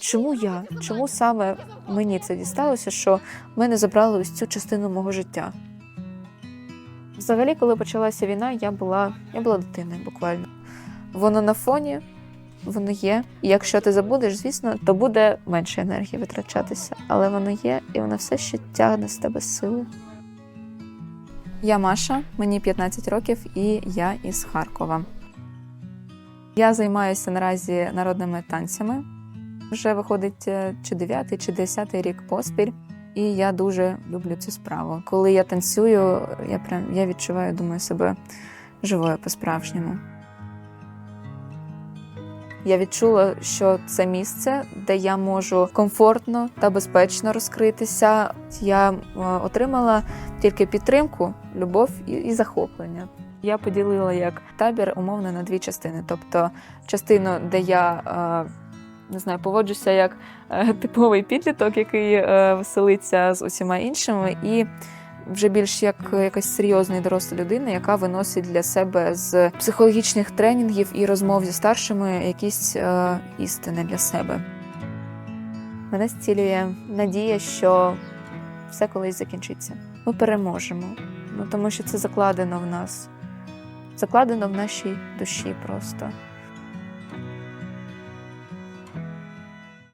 Чому я? Чому саме мені це дісталося, що мене забрали ось цю частину мого життя? Взагалі, коли почалася війна, я була, я була дитиною буквально. Воно на фоні, воно є. І якщо ти забудеш, звісно, то буде менше енергії витрачатися. Але воно є, і воно все ще тягне з тебе сили. Я Маша, мені 15 років, і я із Харкова. Я займаюся наразі народними танцями. Вже виходить е, чи 9, чи 10 рік поспіль. І я дуже люблю цю справу. Коли я танцюю, я прям я відчуваю, думаю, себе живою по-справжньому. Я відчула, що це місце, де я можу комфортно та безпечно розкритися. Я е, отримала тільки підтримку, любов і, і захоплення. Я поділила як табір умовно на дві частини. Тобто частину, де я е, не знаю, поводжуся як е, типовий підліток, який е, веселиться з усіма іншими, і вже більш як якась серйозна і доросла людина, яка виносить для себе з психологічних тренінгів і розмов зі старшими якісь е, істини для себе. Мене зцілює надія, що все колись закінчиться. Ми переможемо, ну тому що це закладено в нас, закладено в нашій душі просто.